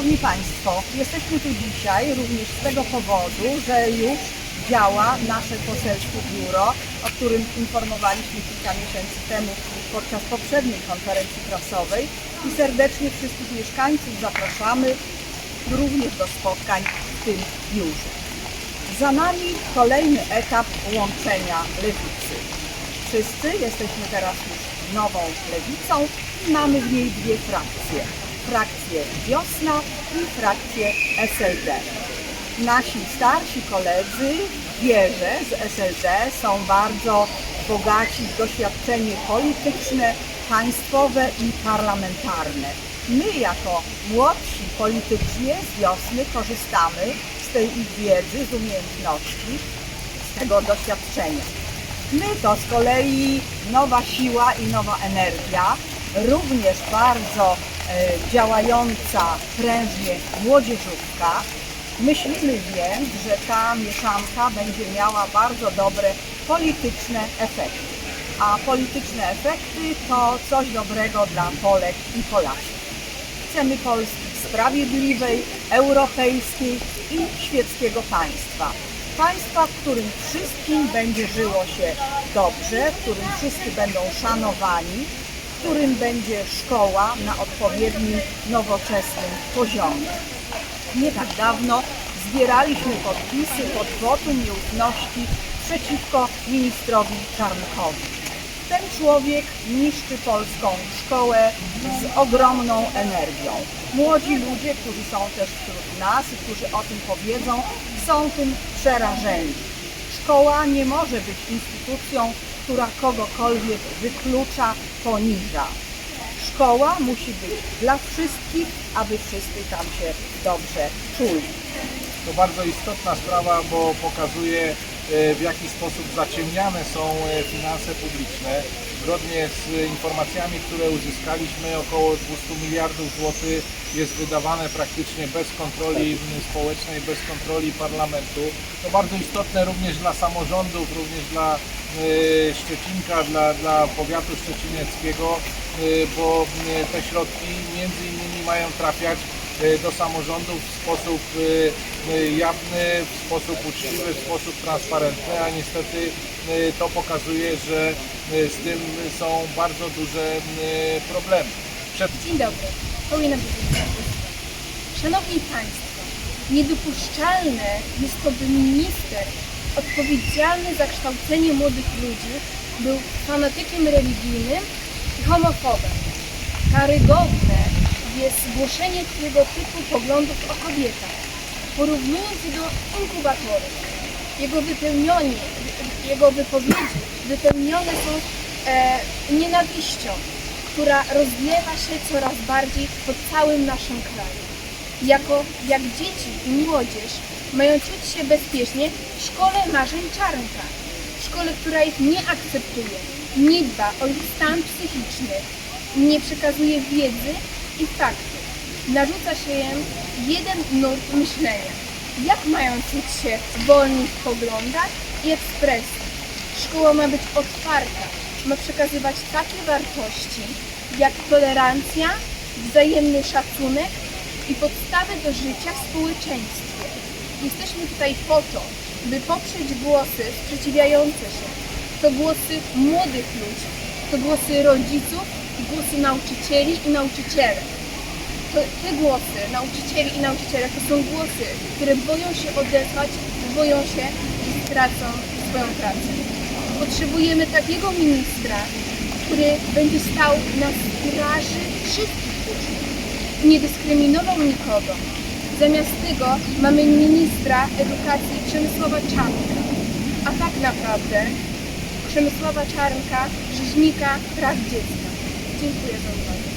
Szanowni Państwo, jesteśmy tu dzisiaj również z tego powodu, że już działa nasze poselskie biuro, o którym informowaliśmy kilka miesięcy temu podczas poprzedniej konferencji prasowej i serdecznie wszystkich mieszkańców zapraszamy również do spotkań w tym biurze. Za nami kolejny etap łączenia lewicy. Wszyscy jesteśmy teraz już nową lewicą i mamy w niej dwie frakcje. Frakcję Wiosna i frakcję SLD. Nasi starsi koledzy w wierze z SLD są bardzo bogaci w doświadczenie polityczne, państwowe i parlamentarne. My jako młodsi politycznie z wiosny korzystamy z tej ich wiedzy, z umiejętności, z tego doświadczenia. My to z kolei nowa siła i nowa energia, również bardzo działająca prężnie młodzieżówka. Myślimy więc, że ta mieszanka będzie miała bardzo dobre polityczne efekty. A polityczne efekty to coś dobrego dla Polek i Polaków. Chcemy Polski sprawiedliwej, europejskiej i świeckiego państwa. Państwa, w którym wszystkim będzie żyło się dobrze, w którym wszyscy będą szanowani, którym będzie szkoła na odpowiednim, nowoczesnym poziomie. Nie tak dawno zbieraliśmy podpisy pod wotum nieufności przeciwko ministrowi Czarnkowi. Ten człowiek niszczy polską szkołę z ogromną energią. Młodzi ludzie, którzy są też wśród nas i którzy o tym powiedzą, są tym przerażeni. Szkoła nie może być instytucją, która kogokolwiek wyklucza, poniża. Szkoła musi być dla wszystkich, aby wszyscy tam się dobrze czuli. To bardzo istotna sprawa, bo pokazuje e, w jaki sposób zaciemniane są e, finanse publiczne. Zgodnie z informacjami, które uzyskaliśmy, około 200 miliardów złotych jest wydawane praktycznie bez kontroli społecznej, bez kontroli parlamentu. To bardzo istotne również dla samorządów, również dla e, Szczecinka, dla, dla powiatu szczecineckiego, e, bo m, te środki między innymi mają trafiać e, do samorządów w sposób e, e, jawny, w sposób uczciwy, w sposób transparentny, a niestety e, to pokazuje, że e, z tym są bardzo duże e, problemy. Przed Dzień dobry. Paulina. Szanowni Państwo, niedopuszczalne jest to, by minister odpowiedzialny za kształcenie młodych ludzi był fanatykiem religijnym i homofobem. Karygodne jest głoszenie tego typu poglądów o kobietach, porównując do inkubatorów. Jego wypełnione, jego wypowiedzi wypełnione są e, nienawiścią, która rozlewa się coraz bardziej po całym naszym kraju. Jako jak dzieci i młodzież mają czuć się bezpiecznie w szkole marzeń czarnka. W szkole, która ich nie akceptuje, nie dba o ich stan psychiczny, nie przekazuje wiedzy i faktów. Narzuca się im jeden nurt myślenia. Jak mają czuć się wolni w poglądach i ekspresji? Szkoła ma być otwarta, ma przekazywać takie wartości jak tolerancja, wzajemny szacunek i podstawy do życia w społeczeństwie. Jesteśmy tutaj po to, by poprzeć głosy sprzeciwiające się. To głosy młodych ludzi, to głosy rodziców głosy nauczycieli i nauczycielek. To, te głosy nauczycieli i nauczycielek to są głosy, które boją się odezwać, boją się, że stracą swoją pracę. Potrzebujemy takiego ministra, który będzie stał na straży wszystkich uczniów i nie dyskryminował nikogo. Zamiast tego mamy ministra edukacji Przemysława Czarnka. A tak naprawdę Przemysława Czarnka, rzeźnika praw dziecka. 进去也很